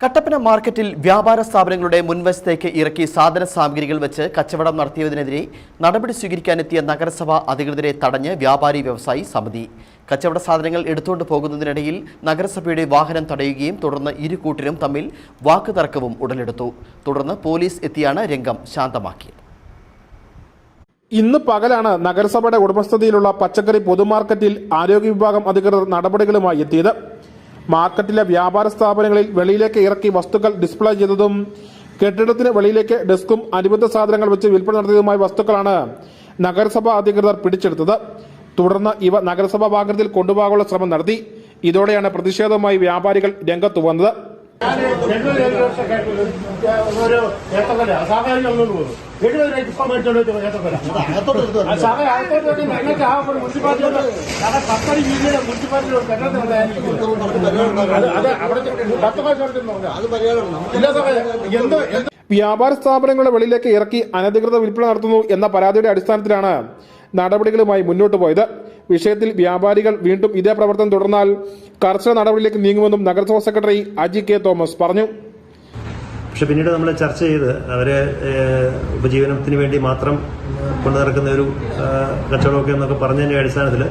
കട്ടപ്പന മാർക്കറ്റിൽ വ്യാപാര സ്ഥാപനങ്ങളുടെ മുൻവശത്തേക്ക് ഇറക്കി സാധന സാമഗ്രികൾ വെച്ച് കച്ചവടം നടത്തിയതിനെതിരെ നടപടി സ്വീകരിക്കാനെത്തിയ നഗരസഭാ അധികൃതരെ തടഞ്ഞ് വ്യാപാരി വ്യവസായി സമിതി. കച്ചവട സാധനങ്ങൾ എടുത്തുകൊണ്ട് പോകുന്നതിനിടയിൽ നഗരസഭയുടെ വാഹനം തടയുകയും തുടർന്ന് ഇരു കൂട്ടരും തമ്മിൽ വാക്കുതർക്കവും ഉടലെടുത്തു. തുടർന്ന് പോലീസ് എത്തിയാണ് രംഗം ശാന്തമാക്കിയത്. ഇന്ന് പകലാണ് നഗരസഭയുടെ ഉടമസ്ഥതയിലുള്ള പച്ചക്കറി പൊതുമാർക്കറ്റിൽ ആരോഗ്യ വിഭാഗം അധികൃതർ നടപടികളുമായി എത്തിയത്. മാർക്കറ്റിലെ വ്യാപാര സ്ഥാപനങ്ങളിൽ വെളിയിലേക്ക് ഇറക്കി വസ്തുക്കൾ ഡിസ്പ്ലേ ചെയ്തതും കെട്ടിടത്തിന് വെളിയിലേക്ക് ഡെസ്കും അനുബന്ധ സാധനങ്ങൾ വെച്ച് വിൽപ്പന നടത്തിയതുമായ വസ്തുക്കളാണ് നഗരസഭാ അധികൃതർ പിടിച്ചെടുത്തത്. തുടർന്ന് ഇവ നഗരസഭാ വാഹനത്തിൽ കൊണ്ടുപോകാനുള്ള ശ്രമം നടത്തി. ഇതോടെയാണ് പ്രതിഷേധവുമായി വ്യാപാരികൾ രംഗത്തു വന്നത്. ഒന്നും ഒരു അത് വ്യാപാര സ്ഥാപനങ്ങളുടെ വെളിയിലേക്ക് ഇറക്കി അനധികൃത വിൽപ്പന നടത്തുന്നു എന്ന പരാതിയുടെ അടിസ്ഥാനത്തിലാണ് നടപടികളുമായി മുന്നോട്ട് പോയത്. വിഷയത്തിൽ വ്യാപാരികൾ വീണ്ടും ഇതേ പ്രവർത്തനം തുടർന്നാൽ കർശന നടപടിയിലേക്ക് നീങ്ങുമെന്നും നഗരസഭാ സെക്രട്ടറി അജി കെ തോമസ് പറഞ്ഞു. പക്ഷെ പിന്നീട് നമ്മൾ ചർച്ച ചെയ്ത് അവരെ ഉപജീവനത്തിന് വേണ്ടി മാത്രം കൊണ്ടു നടക്കുന്ന ഒരു കച്ചവടമൊക്കെ എന്നൊക്കെ പറഞ്ഞതിന്റെ അടിസ്ഥാനത്തിൽ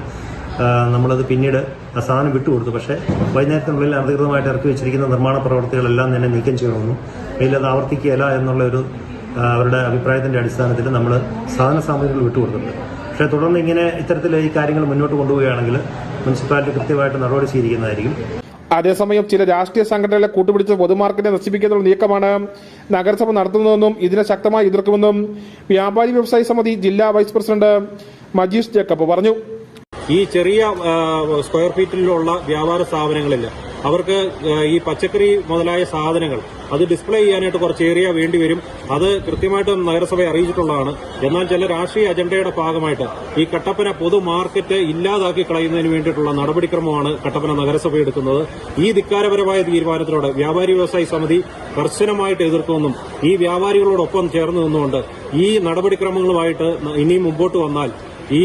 നമ്മളത് പിന്നീട് ആ സാധനം വിട്ടുകൊടുത്തു. പക്ഷേ വൈകുന്നേരത്തിനുള്ളിൽ അധികൃതമായിട്ട് ഇറക്കി വെച്ചിരിക്കുന്ന നിർമ്മാണ പ്രവർത്തികളെല്ലാം തന്നെ നീക്കം ചെയ്യണമെന്നും അത് ആവർത്തിക്കുകയില്ല എന്നുള്ള ഒരു അവരുടെ അഭിപ്രായത്തിന്റെ അടിസ്ഥാനത്തിൽ നമ്മൾ സാധന സാമഗ്രികൾ വിട്ടുകൊടുത്തിട്ടുണ്ട്. പക്ഷേ തുടർന്ന് ഇങ്ങനെ ഇത്തരത്തിൽ ഈ കാര്യങ്ങൾ മുന്നോട്ട് കൊണ്ടുപോവുകയാണെങ്കിൽ മുനിസിപ്പാലിറ്റി കൃത്യമായിട്ട് നടപടി സ്വീകരിക്കുന്നതായിരിക്കും. അതേസമയം ചില രാഷ്ട്രീയ സംഘടനകളെ കൂട്ടുപിടിച്ച് പൊതുമാർക്കറ്റിനെ നശിപ്പിക്കാനുള്ള നീക്കമാണ് നഗരസഭ നടത്തുന്നതെന്നും ഇതിനെ ശക്തമായി എതിർക്കുമെന്നും വ്യാപാരി വ്യവസായ സമിതി ജില്ലാ വൈസ് പ്രസിഡന്റ് മജീഷ് ജേക്കബ് പറഞ്ഞു. ഈ ചെറിയ സ്ക്വയർ ഫീറ്റിലുള്ള വ്യാപാര സ്ഥാപനങ്ങളിൽ അവർക്ക് ഈ പച്ചക്കറി മുതലായ സാധനങ്ങൾ അത് ഡിസ്പ്ലേ ചെയ്യാനായിട്ട് കുറച്ച് ഏരിയ വേണ്ടിവരും അത് കൃത്യമായിട്ടും നഗരസഭയെ അറിയിച്ചിട്ടുള്ളതാണ്. എന്നാൽ ചില രാഷ്ട്രീയ അജണ്ടയുടെ ഭാഗമായിട്ട് ഈ കട്ടപ്പന പൊതു മാർക്കറ്റ് ഇല്ലാതാക്കി കളയുന്നതിന് വേണ്ടിയിട്ടുള്ള നടപടിക്രമമാണ് കട്ടപ്പന നഗരസഭ എടുക്കുന്നത്. ഈ ധിക്കാരപരമായ തീരുമാനത്തിലൂടെ വ്യാപാരി വ്യവസായി സമിതി കർശനമായിട്ട് എതിർക്കുമെന്നും ഈ വ്യാപാരികളോടൊപ്പം ചേർന്ന് നിന്നുകൊണ്ട് ഈ നടപടിക്രമങ്ങളുമായിട്ട് ഇനിയും മുമ്പോട്ട് വന്നാൽ ഈ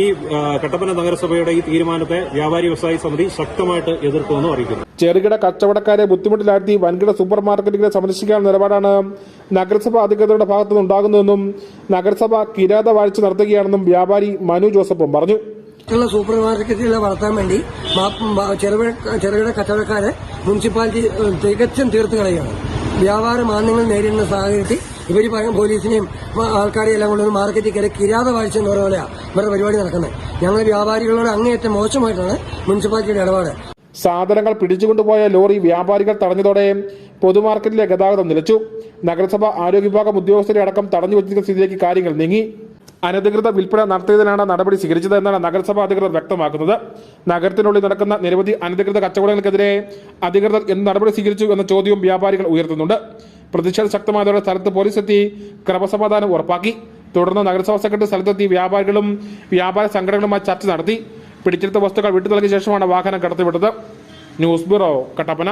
കട്ടപ്പന നഗരസഭയുടെ ഈ തീരുമാനത്തെ വ്യാപാരി വ്യവസായി സമിതി ശക്തമായിട്ട് എതിർക്കുമെന്ന് അറിയിക്കുന്നു. ചെറുകിട കച്ചവടക്കാരെ ബുദ്ധിമുട്ടിലാഴ്ത്തി വൻകിട സൂപ്പർ മാർക്കറ്റുകളെ സംരക്ഷിക്കാനുള്ള നിലപാടാണ് നഗരസഭ അധികൃതരുടെ ഭാഗത്തുനിന്ന് ഉണ്ടാകുന്നതെന്നും നഗരസഭ കിരാത വാഴ്ച നടത്തുകയാണെന്നും വ്യാപാരി മനു ജോസഫും പറഞ്ഞു. മറ്റുള്ള സൂപ്പർ മാർക്കറ്റുകളെ വളർത്താൻ വേണ്ടി ചെറുകിട ചെറുകിട കച്ചവടക്കാരെ മുനിസിപ്പാലിറ്റി തികച്ചും തീർത്ത് കളയുകയാണ് വ്യാപാര മാന്യങ്ങൾ നേരിടുന്ന സാഹചര്യത്തിൽ ഇവർ പറയും പോലീസിനെയും ആൾക്കാരെയും എല്ലാം കൊണ്ടുവന്ന് മാർക്കറ്റിൽ കയറി കിരാത വാഴ്ച എന്ന് പറയുന്ന ഇവരുടെ പരിപാടി നടക്കുന്നത് ഞങ്ങൾ വ്യാപാരികളോട് അങ്ങേയറ്റം മോശമായിട്ടാണ് മുനിസിപ്പാലിറ്റിയുടെ ഇടപാട്. സാധനങ്ങൾ പിടിച്ചുകൊണ്ടുപോയ ലോറി വ്യാപാരികൾ തടഞ്ഞതോടെ പൊതുമാർക്കറ്റിലെ ഗതാഗതം നിലച്ചു. നഗരസഭ ആരോഗ്യ വിഭാഗം ഉദ്യോഗസ്ഥരെ അടക്കം തടഞ്ഞു വെച്ചിരിക്കുന്ന സ്ഥിതിയിലേക്ക് കാര്യങ്ങൾ നീങ്ങി. അനധികൃത വിൽപ്പന നടത്തിയതിനാണ് നടപടി സ്വീകരിച്ചത് എന്നാണ് നഗരസഭ അധികൃതർ വ്യക്തമാക്കുന്നത്. നഗരത്തിനുള്ളിൽ നടക്കുന്ന നിരവധി അനധികൃത കച്ചവടങ്ങൾക്കെതിരെ അധികൃതർ എന്ത് നടപടി സ്വീകരിച്ചു എന്ന ചോദ്യവും വ്യാപാരികൾ ഉയർത്തുന്നുണ്ട്. പ്രതിഷേധം ശക്തമായതോടെ സ്ഥലത്ത് പോലീസ് എത്തി ക്രമസമാധാനം ഉറപ്പാക്കി. തുടർന്ന് നഗരസഭാ സെക്രട്ടറി സ്ഥലത്തെത്തി വ്യാപാരികളും വ്യാപാര സംഘടനകളുമായി ചർച്ച നടത്തി. പിടിച്ചെടുത്ത വസ്തുക്കൾ വിട്ടു നൽകിയ ശേഷമാണ് വാഹനം കടത്തിവിട്ടത്. News bureau Kattappana.